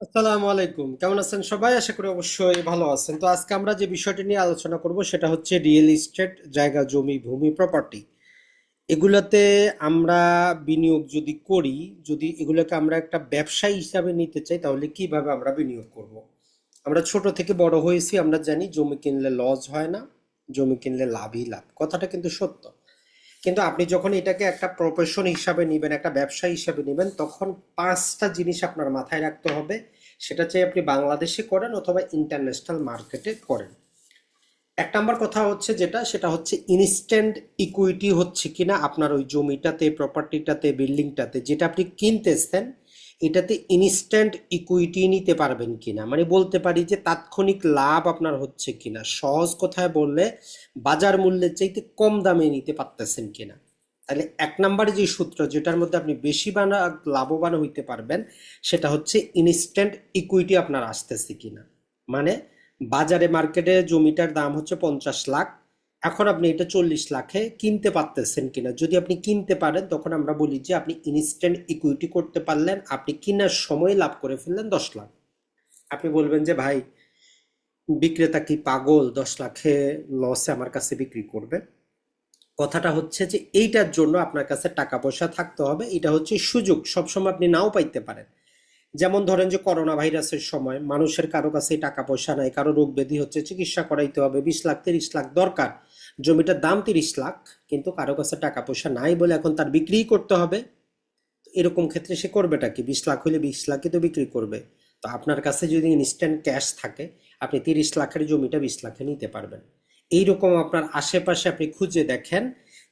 আসসালামু আলাইকুম। কেমন আছেন সবাই? আশা করি অবশ্যই ভালো আছেন। তো আজকে আমরা যে বিষয়টি নিয়ে আলোচনা করব সেটা হচ্ছে রিয়েল এস্টেট জায়গা, জমি, ভূমি, প্রপার্টি। এগুলোতে আমরা বিনিয়োগ যদি করি, যদি এগুলোকে আমরা একটা ব্যবসায়ী হিসাবে নিতে চাই, তাহলে কীভাবে আমরা বিনিয়োগ করব। আমরা ছোট থেকে বড় হয়েছি, আমরা জানি জমি কিনলে লস হয় না, জমি কিনলে লাভই লাভ। কথাটা কিন্তু সত্য। কিন্তু আপনি যখন এটাকে একটা প্রফেশন হিসাবে নেবেন, একটা ব্যবসা হিসাবে নেবেন, তখন পাঁচটা জিনিস আপনার মাথায় রাখতে হবে। সেটা চাই আপনি বাংলাদেশে করেন অথবা ইন্টারন্যাশনাল মার্কেটে করেন। এক নম্বর কথা হচ্ছে যেটা, সেটা হচ্ছে ইনস্ট্যান্ট ইকুইটি হচ্ছে কিনা, আপনার ওই জমিটাতে প্রপার্টিটাতে বিল্ডিংটাতে যেটা আপনি কিনতেছেন এটাতে ইনস্ট্যান্ট ইকুইটি নিতে পারবেন কিনা? মানে বলতে পারি যে তাৎক্ষণিক লাভ আপনার হচ্ছে কিনা? সহজ কথায় বললে বাজার মূল্যের চাইতে কম দামে নিতে পারতেছেন কিনা? তাহলে এক নম্বরে যে সূত্র যেটার মধ্যে আপনি বেশি বানা, লাভবান হইতে পারবেন, সেটা হচ্ছে ইনস্ট্যান্ট ইকুইটি আপনার আসতেছে কিনা? মানে বাজারে মার্কেটে জমিটার দাম হচ্ছে পঞ্চাশ লাখ এখন আপনি এটা চল্লিশ লাখে কিনতে পারতেছেন কিনা? যদি আপনি কিনতে পারেন, তখন আমরা বলি যে আপনি ইনস্ট্যান্ট ইকুইটি করতে পারলেন, আপনি কেনার সময় লাভ করে ফেললেন দশ লাখ। আপনি বলবেন যে, ভাই, বিক্রেতা কি পাগল? দশ লাখে লসে আমার কাছে বিক্রি করবে? কথাটা হচ্ছে যে, এইটার জন্য আপনার কাছে টাকা পয়সা থাকতে হবে। এটা হচ্ছে সুযোগ, সবসময় আপনি নাও পাইতে পারেন। যেমন ধরেন যে করোনা ভাইরাসের সময় মানুষের কারও কাছে টাকা পয়সা নাই, কারও রোগ ব্যাধি হচ্ছে, চিকিৎসা করাইতে হবে, বিশ লাখ, তিরিশ লাখ দরকার। জমিটার দাম তিরিশ লাখ, কিন্তু কারও কাছে টাকা পয়সা নাই বলে এখন তার বিক্রিই করতে হবে। এরকম ক্ষেত্রে সে করবেটা কি? বিশ লাখ হলে বিশ লাখই তো বিক্রি করবে। তো আপনার কাছে যদি ইনস্ট্যান্ট ক্যাশ থাকে, আপনি তিরিশ লাখের জমিটা বিশ লাখে নিতে পারবেন। এইরকম আপনার আশেপাশে আপনি খুঁজে দেখেন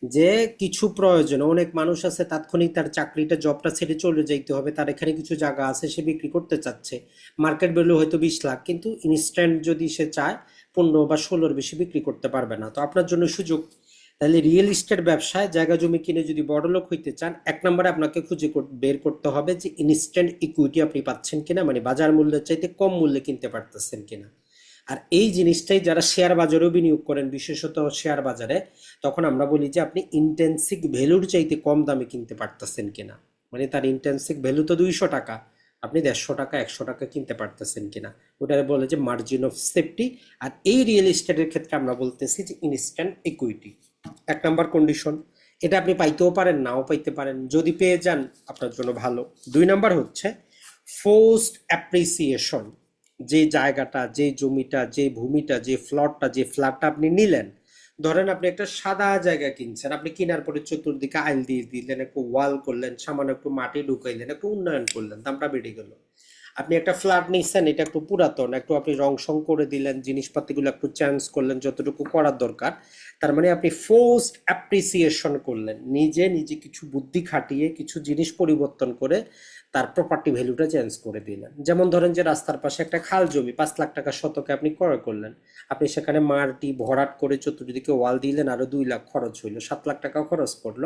যে কিছু প্রয়োজন অনেক মানুষ আছে, তাৎক্ষণিক তার চাকরিটা, জবটা ছেড়ে চলে যাইতে হবে, তার এখানে কিছু জায়গা আছে, সে বিক্রি করতে চাচ্ছে। মার্কেট ভ্যালু হয়তো বিশ লাখ, কিন্তু ইনস্ট্যান্ট যদি সে চায় পনেরো বা ষোলোর বেশি বিক্রি করতে পারবে না। তো আপনার জন্য সুযোগ। তাহলে রিয়েল এস্টেট ব্যবসায় জায়গা জমি কিনে যদি বড়লোক হইতে চান, এক নম্বরে আপনাকে খুঁজে বের করতে হবে যে ইনস্ট্যান্ট ইকুইটি আপনি পাচ্ছেন কিনা মানে বাজার মূল্যের চাইতে কম মূল্যে কিনতে পারতেছেন কিনা। আর এই জিনিসটাই যারা শেয়ার বাজারেও বিনিয়োগ করেন, বিশেষত শেয়ার বাজারে, তখন আমরা বলি যে আপনি ইন্টেন্সিক ভ্যালুর চাইতে কম দামে কিনতে পারতেছেন কিনা। মানে তার ইন্টেন্সিক ভ্যালু তো দুইশো টাকা। আপনি দেড়শো টাকা, একশো টাকা কিনতে পারতেছেন কিনা? ওটা বলে যে মার্জিন অফ সেফটি আর এই রিয়েল এস্টেটের ক্ষেত্রে আমরা বলতেছি যে ইনস্ট্যান্ট ইকুইটি এক নাম্বার কন্ডিশন এটা আপনি পাইতেও পারেন, নাও পাইতে পারেন। যদি পেয়ে যান, আপনার জন্য ভালো। দুই নাম্বার হচ্ছে ফোর্সড অ্যাপ্রিসিয়েশন যে জায়গাটা, যে জমিটা, যে ভূমিটা, যে ফ্লটটা যে ফ্ল্যাটটা আপনি নিলেন ধরেন আপনি একটা সাদা জায়গা কিনছেন, আপনি কেনার পরে চতুর্দিকে আইল দিয়ে দিলেন, একটু ওয়াল করলেন, সামান্য একটু মাটি ঢুকাইলেন, একটু উন্নয়ন করলেন, দামটা বেড়ে গেল। আপনি একটা ফ্ল্যাট নিচ্ছেন এটা একটু পুরাতন, একটু আপনি রং সং করে দিলেন, জিনিসপাতিগুলো একটু চেঞ্জ করলেন, যতটুকু করার দরকার, তার মানে আপনি ফোর্সড অ্যাপ্রিসিয়েশন করলেন, নিজে নিজে কিছু বুদ্ধি খাটিয়ে, কিছু জিনিস পরিবর্তন করে তার প্রপার্টি ভ্যালুটা চেঞ্জ করে দিলেন। যেমন ধরেন যে রাস্তার পাশে একটা খাল জমি, পাঁচ লাখ টাকা শতকে আপনি ক্রয় করলেন। আপনি সেখানে মাটি ভরাট করে চতুর্দিকে ওয়াল দিলেন, আরও দুই লাখ খরচ হইল, সাত লাখ টাকা খরচ পড়ল।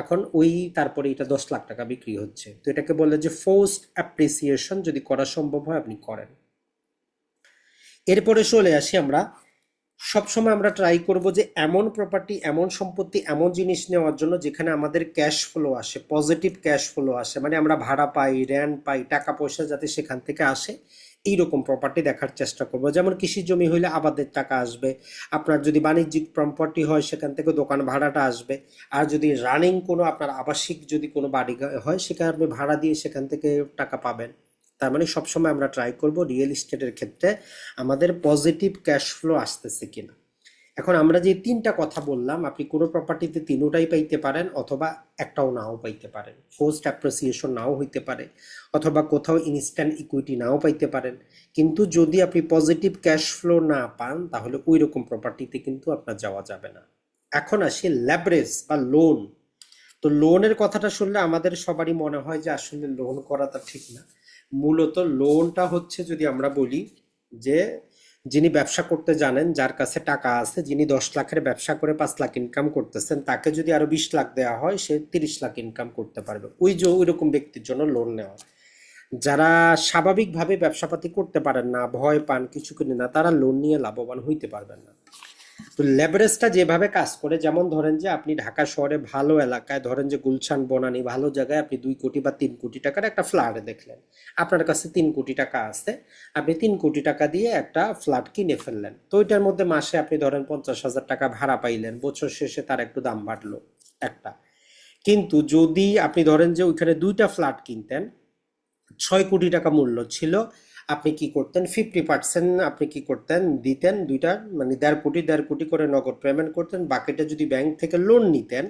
এখন ওই তারপরে এটা দশ লাখ টাকা বিক্রি হচ্ছে। তো এটাকে বলে যে ফোর্সড অ্যাপ্রিসিয়েশন যদি করা সম্ভব হয়, আপনি করেন। এরপরে চলে আসি আমরা সবসময় আমরা ট্রাই করব যে এমন প্রপার্টি এমন সম্পত্তি, এমন জিনিস নেওয়ার জন্য যেখানে আমাদের ক্যাশ ফ্লো আসে পজিটিভ ক্যাশ ফ্লো আসে। মানে আমরা ভাড়া পাই র্যান্ট পাই, টাকা পয়সা যাতে সেখান থেকে আসে, এইরকম প্রপার্টি দেখার চেষ্টা করব। যেমন কৃষি জমি হইলে আবাদের টাকা আসবে, আপনার যদি বাণিজ্যিক প্রপার্টি হয়, সেখান থেকে দোকান ভাড়াটা আসবে। আর যদি রানিং কোনো আপনার আবাসিক যদি কোনো বাড়ি হয়, সেখানে আপনি ভাড়া দিয়ে সেখান থেকে টাকা পাবেন। তার মানে সবসময় আমরা ট্রাই করব রিয়েল এস্টেটের ক্ষেত্রে আমাদের পজিটিভ ক্যাশ ফ্লো আসতেছে কিনা। এখন আমরা যে তিনটা কথা বললাম, আপনি কোনো প্রপার্টিতে তিনোটাই পাইতে পারেন অথবা একটাও নাও পাইতে পারেন। ফোর্সড অ্যাপ্রিসিয়েশন নাও হইতে পারে অথবা কোথাও ইনস্ট্যান্ট ইকুইটি নাও পাইতে পারেন। কিন্তু যদি আপনি পজিটিভ ক্যাশ ফ্লো না পান, তাহলে ওই রকম প্রপার্টিতে কিন্তু আপনার যাওয়া যাবে না। এখন আসি ল্যাবরেজ বা লোন তো লোনের কথাটা শুনলে আমাদের সবারই মনে হয় যে আসলে লোন করাটা ঠিক না। মূলত লোনটা হচ্ছে যদি আমরা বলি যে, যিনি ব্যবসা করতে জানেন, যার কাছে টাকা আছে, যিনি দশ লাখের ব্যবসা করে পাঁচ লাখ ইনকাম করতেছেন, তাকে যদি আরও বিশ লাখ দেওয়া হয়, সে তিরিশ লাখ ইনকাম করতে পারবে। ওই যে ওই রকম ব্যক্তির জন্য লোন নেওয়া। যারা স্বাভাবিকভাবে ব্যবসাপাতি করতে পারেন না, ভয় পান, কিছু কিনে না, তারা লোন নিয়ে লাভবান হইতে পারবেন না। তো লেভারেজটা যেভাবে কাজ করে, যেমন ধরেন যে আপনি ঢাকা শহরে ভালো এলাকায়, ধরেন যে গুলশান, বনানি ভালো জায়গায় আপনি দুই কোটি বা তিন কোটি টাকার একটা ফ্ল্যাট দেখলেন। আপনার কাছে তিন কোটি টাকা আছে, আপনি তিন কোটি টাকা দিয়ে একটা ফ্ল্যাট কিনে ফেললেন। তো ওইটার মধ্যে মাসে আপনি ধরেন পঞ্চাশ হাজার টাকা ভাড়া পাইলেন, বছর শেষে তার একটু দাম বাড়লো একটা। কিন্তু যদি আপনি ধরেন যে ওইখানে দুইটা ফ্ল্যাট কিনতেন, ছয় কোটি টাকা মূল্য ছিল আপনি কি করতেন? ফিফটি পার্সেন্ট আপনি কি করতেন? দিতেন দুইটা মানে দেড় কোটি দেড় কোটি করে নগদ পেমেন্ট করতেন। বাকিটা যদি ব্যাংক থেকে লোন নিতেন,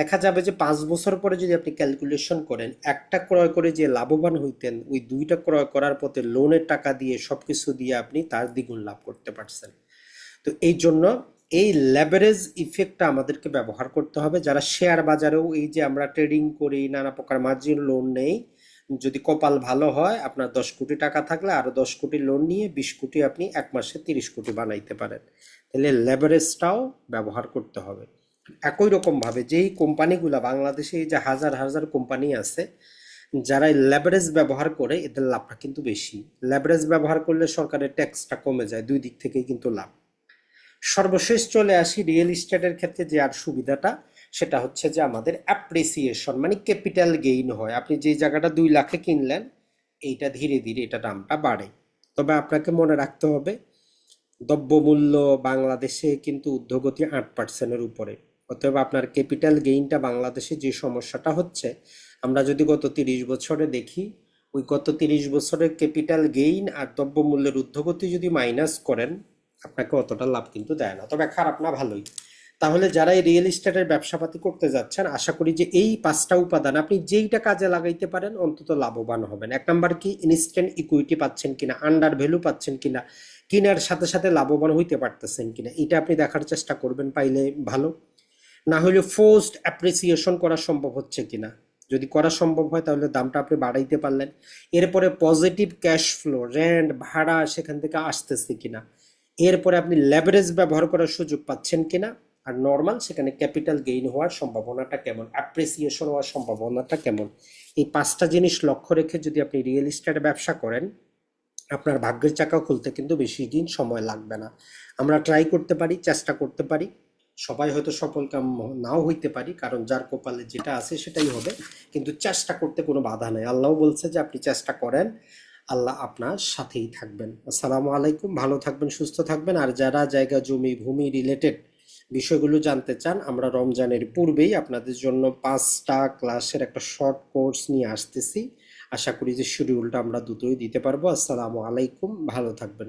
দেখা যাবে যে পাঁচ বছর পরে যদি আপনি ক্যালকুলেশন করেন, একটা ক্রয় করে যে লাভবান হইতেন, ওই দুইটা ক্রয় করার পথে লোনের টাকা দিয়ে সব কিছু দিয়ে আপনি তার দ্বিগুণ লাভ করতে পারছেন। তো এই জন্য এই লেভারেজ ইফেক্টটা আমাদেরকে ব্যবহার করতে হবে। যারা শেয়ার বাজারেও এই যে আমরা ট্রেডিং করি, নানা প্রকার মার্জিন লোন নেই যদি কপাল ভালো হয়, আপনার দশ কোটি টাকা থাকলে আরও দশ কোটি লোন নিয়ে বিশ কোটি আপনি এক মাসে তিরিশ কোটি বানাইতে পারেন। তাহলে লেভারেজটাও ব্যবহার করতে হবে। একই রকম ভাবে যেই কোম্পানিগুলা বাংলাদেশে যে হাজার হাজার কোম্পানি আছে যারা লেভারেজ ব্যবহার করে, এদের লাভটা কিন্তু বেশি। লেভারেজ ব্যবহার করলে সরকারের ট্যাক্সটা কমে যায়, দুই দিক থেকেই কিন্তু লাভ। সর্বশেষ চলে আসি রিয়েল ইস্টেটের ক্ষেত্রে যে আর সুবিধাটা সেটা হচ্ছে যে আমাদের অ্যাপ্রিসিয়েশন মানে ক্যাপিটাল গেইন হয়। আপনি যে জায়গাটা দুই লাখে কিনলেন, এইটা ধীরে ধীরে এটা দামটা বাড়ে। তবে আপনাকে মনে রাখতে হবে, দ্রব্যমূল্য বাংলাদেশে কিন্তু ঊর্ধ্বগতি আট পার্সেন্টের উপরে। অতএব আপনার ক্যাপিটাল গেইনটা বাংলাদেশে যে সমস্যাটা হচ্ছে, আমরা যদি গত তিরিশ বছরে দেখি, ওই গত তিরিশ বছরের ক্যাপিটাল গেইন আর দ্রব্যমূল্যের ঊর্ধ্বগতি যদি মাইনাস করেন, আপনাকে অতটা লাভ কিন্তু দেয় না। তবে খারাপ না, ভালোই। তাহলে যারা এই রিয়েল এস্টেটের ব্যবসাপাতি করতে যাচ্ছেন, আশা করি যে এই পাঁচটা উপাদান আপনি যেইটা কাজে লাগাইতে পারেন অন্তত লাভবান হবেন। এক নাম্বার কি ইনস্ট্যান্ট ইকুইটি পাচ্ছেন কিনা আন্ডার ভ্যালু পাচ্ছেন কিনা, কিনার সাথে সাথে লাভবান হইতে পারতেছেন কিনা, এটা আপনি দেখার চেষ্টা করবেন পাইলে ভালো। না হলে ফোর্সড অ্যাপ্রিসিয়েশন করা সম্ভব হচ্ছে কিনা, যদি করা সম্ভব হয় তাহলে দামটা আপনি বাড়াইতে পারলেন। এরপরে পজিটিভ ক্যাশ ফ্লো রেন্ট ভাড়া সেখান থেকে আসতেছে কিনা, এরপরে আপনি লেভারেজ ব্যবহার করার সুযোগ পাচ্ছেন কিনা আর নর্মাল সেখানে ক্যাপিটাল গেইন হওয়ার সম্ভাবনাটা কেমন? অ্যাপ্রিসিয়েশন হওয়ার সম্ভাবনাটা কেমন? এই পাঁচটা জিনিস লক্ষ্য রেখে যদি আপনি রিয়েল এস্টেট ব্যবসা করেন, আপনার ভাগ্যের চাকা খুলতে কিন্তু বেশি দিন সময় লাগবে না। আমরা ট্রাই করতে পারি, চেষ্টা করতে পারি। সবাই হয়তো সফল কাম নাও হইতে পারি, কারণ যার কপালে যেটা আছে সেটাই হবে। কিন্তু চেষ্টা করতে কোনো বাধা নেই। আল্লাহ বলছে যে আপনি চেষ্টা করেন, আল্লাহ আপনার সাথেই থাকবেন। আসসালামু আলাইকুম। ভালো থাকবেন, সুস্থ থাকবেন। আর যারা জায়গা, জমি, ভূমি রিলেটেড বিষয়গুলো জানতে চান, আমরা রমজানের পূর্বেই আপনাদের জন্য পাঁচটা ক্লাসের একটা শর্ট কোর্স নিয়ে আসতেছি। আশা করি যে শিডিউলটা আমরা দুটোই দিতে পারব। আসসালামু আলাইকুম, ভালো থাকবেন।